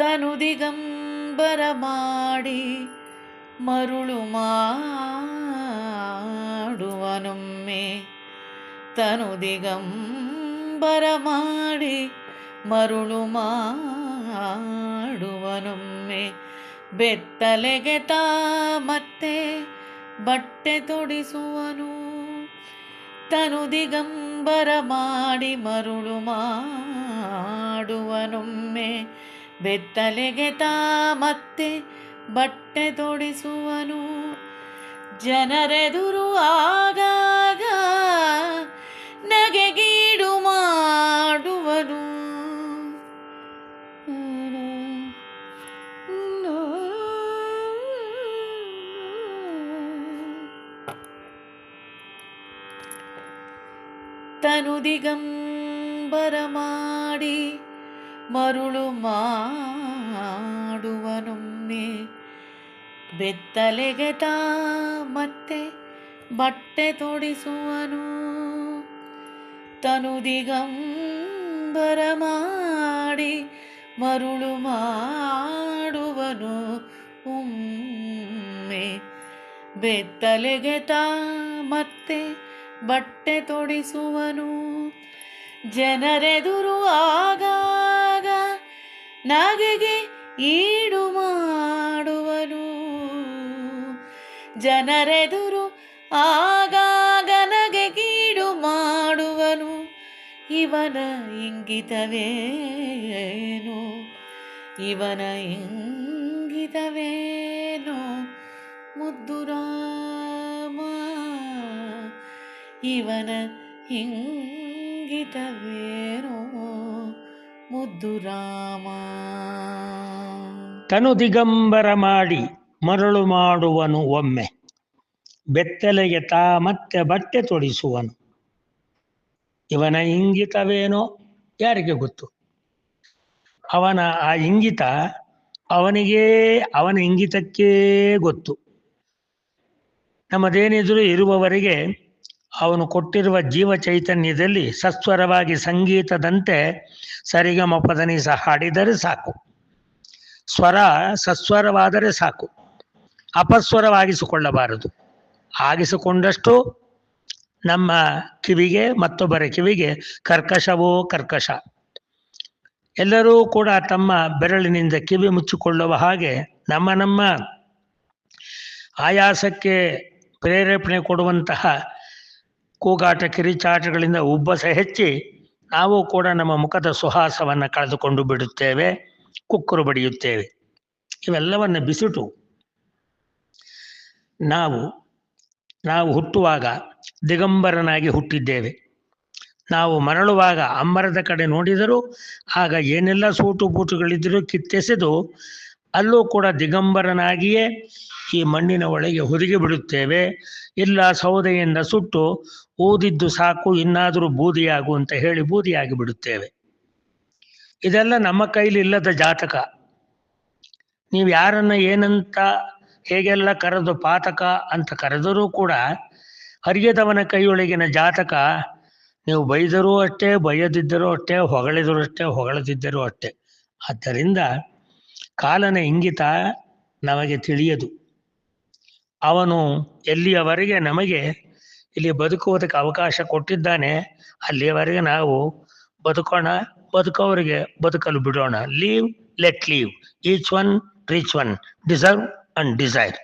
ತನು ದಿಗಂಬರ ಮಾಡಿ ಮರುಳು ಮಾಡುವನೊಮ್ಮೆ ತನು ದಿಗಂಬರ ಮಾಡಿ ಮರುಳು ಮಾಡುವನೊಮ್ಮೆ ಬೆತ್ತಲೆಗೆ ತಾ ಮತ್ತೆ ಬಟ್ಟೆ ತೊಡಿಸುವನು. ತನು ದಿಗಂಬರ ಮಾಡಿ ಮರುಳು ಮಾಡುವನೊಮ್ಮೆ ಬೆತ್ತಲೆಗೆ ತಾ ಮತ್ತೆ ಬಟ್ಟೆ ತೊಡಿಸುವನು. ಜನರೆದುರು ಆಗಾಗ ನಗೆಗೀಡು ಮಾಡುವನು. ತನು ದಿಗಂಬರ ಮಾಡಿ ಮರುಳು ಮಾಡುವನೊಮ್ಮೆ ತಾ ಮತ್ತೆ ಬಟ್ಟೆ ತೊಡಿಸುವನು. ತನು ದಿಗಂಬರ ಮಾಡಿ ಮರುಳು ಮಾಡುವನು ಉಮ್ಮೆ. ಬೆತ್ತಲೆಗೆ ತಾ ಮತ್ತೆ ಬಟ್ಟೆ ತೊಡಿಸುವನು. ಜನರೆದುರು ಆಗಾಗ ನಗೆಗೆ ಈಡು ಮಾಡುವನು ಜನರೆದುರು ಆಗಾಗ ನಗೆಗೀಡು ಮಾಡುವನು ಇವನ ಇಂಗಿತವೇನು? ಇವನ ಇಂಗಿತವೇನು? ಮುದ್ದು ರಾಮ, ಇವನ ಇಂಗಿತವೇನೋ? ಮುದ್ದು ರಾಮ. ತನು ದಿಗಂಬರ ಮಾಡಿ ಮರಳು ಮಾಡುವನು ಒಮ್ಮೆ. ಬೆತ್ತಲೆಗೆ ತಾ ಮತ್ತೆ ಬಟ್ಟೆ ತೊಡಿಸುವನು. ಇವನ ಇಂಗಿತವೇನೋ ಯಾರಿಗೆ ಗೊತ್ತು? ಅವನ ಆ ಇಂಗಿತ ಅವನಿಗೇ, ಅವನ ಇಂಗಿತಕ್ಕೇ ಗೊತ್ತು. ನಮ್ಮದೇನಿದ್ರು ಇರುವವರೆಗೆ ಅವನು ಕೊಟ್ಟಿರುವ ಜೀವ ಚೈತನ್ಯದಲ್ಲಿ ಸಸ್ವರವಾಗಿ ಸಂಗೀತದಂತೆ ಸರಿಗಮಪದನಿ ಸಹ ಹಾಡಿದರೆ ಸಾಕು. ಸ್ವರ ಸಸ್ವರವಾದರೆ ಸಾಕು. ಅಪಸ್ವರವಾಗಿಸಿಕೊಳ್ಳಬಾರದು. ಆಗಿಸಿಕೊಂಡಷ್ಟು ನಮ್ಮ ಕಿವಿಗೆ, ಮತ್ತೊಬ್ಬರ ಕಿವಿಗೆ ಕರ್ಕಶವೋ ಕರ್ಕಶ. ಎಲ್ಲರೂ ಕೂಡ ತಮ್ಮ ಬೆರಳಿನಿಂದ ಕಿವಿ ಮುಚ್ಚಿಕೊಳ್ಳುವ ಹಾಗೆ ನಮ್ಮ ನಮ್ಮ ಆಯಾಸಕ್ಕೆ ಪ್ರೇರೇಪಣೆ ಕೊಡುವಂತಹ ಕೂಗಾಟ ಕಿರಿಚಾಟಗಳಿಂದ ಉಬ್ಬಸ ಹೆಚ್ಚಿ ನಾವು ಕೂಡ ನಮ್ಮ ಮುಖದ ಸುಹಾಸವನ್ನು ಕಳೆದುಕೊಂಡು ಬಿಡುತ್ತೇವೆ, ಕುಕ್ಕರು ಬಡಿಯುತ್ತೇವೆ. ಇವೆಲ್ಲವನ್ನು ಬಿಸಿಟು. ನಾವು ನಾವು ಹುಟ್ಟುವಾಗ ದಿಗಂಬರನಾಗಿ ಹುಟ್ಟಿದ್ದೇವೆ. ನಾವು ಮರಳುವಾಗ ಅಂಬರದ ಕಡೆ ನೋಡಿದರೂ ಆಗ ಏನೆಲ್ಲ ಸೂಟು ಬೂಟುಗಳಿದ್ದರೂ ಕಿತ್ತೆಸೆದು ಅಲ್ಲೂ ಕೂಡ ದಿಗಂಬರನಾಗಿಯೇ ಈ ಮಣ್ಣಿನ ಒಳಗೆ ಹುದುಗಿ ಬಿಡುತ್ತೇವೆ. ಇಲ್ಲ ಸೌದೆಯಿಂದ ಸುಟ್ಟು ಊದಿದ್ದು ಸಾಕು, ಇನ್ನಾದರೂ ಬೂದಿಯಾಗು ಅಂತ ಹೇಳಿ ಬೂದಿಯಾಗಿ ಬಿಡುತ್ತೇವೆ. ಇದೆಲ್ಲ ನಮ್ಮ ಕೈಲಿ ಇಲ್ಲದ ಜಾತಕ. ನೀವು ಯಾರನ್ನ ಏನಂತ ಹೇಗೆಲ್ಲ ಕರೆದು ಪಾತಕ ಅಂತ ಕರೆದರೂ ಕೂಡ ಹರಿಯದವನ ಕೈಯೊಳಗಿನ ಜಾತಕ ನೀವು ಬೈದರೂ ಅಷ್ಟೇ ಬಯದಿದ್ದರೂ ಅಷ್ಟೇ, ಹೊಗಳಿದರೂ ಅಷ್ಟೇ, ಹೊಗಳದಿದ್ದರೂ ಅಷ್ಟೇ. ಆದ್ದರಿಂದ ಕಾಲನ ಇಂಗಿತ ನಮಗೆ ತಿಳಿಯದು. ಅವನು ಎಲ್ಲಿಯವರೆಗೆ ನಮಗೆ ಇಲ್ಲಿ ಬದುಕುವುದಕ್ಕೆ ಅವಕಾಶ ಕೊಟ್ಟಿದ್ದಾನೆ, ಅಲ್ಲಿಯವರೆಗೆ ನಾವು ಬದುಕೋಣ ಬದುಕೋವರಿಗೆ ಬದುಕಲು ಬಿಡೋಣ. Live let live each one reach one deserve and desire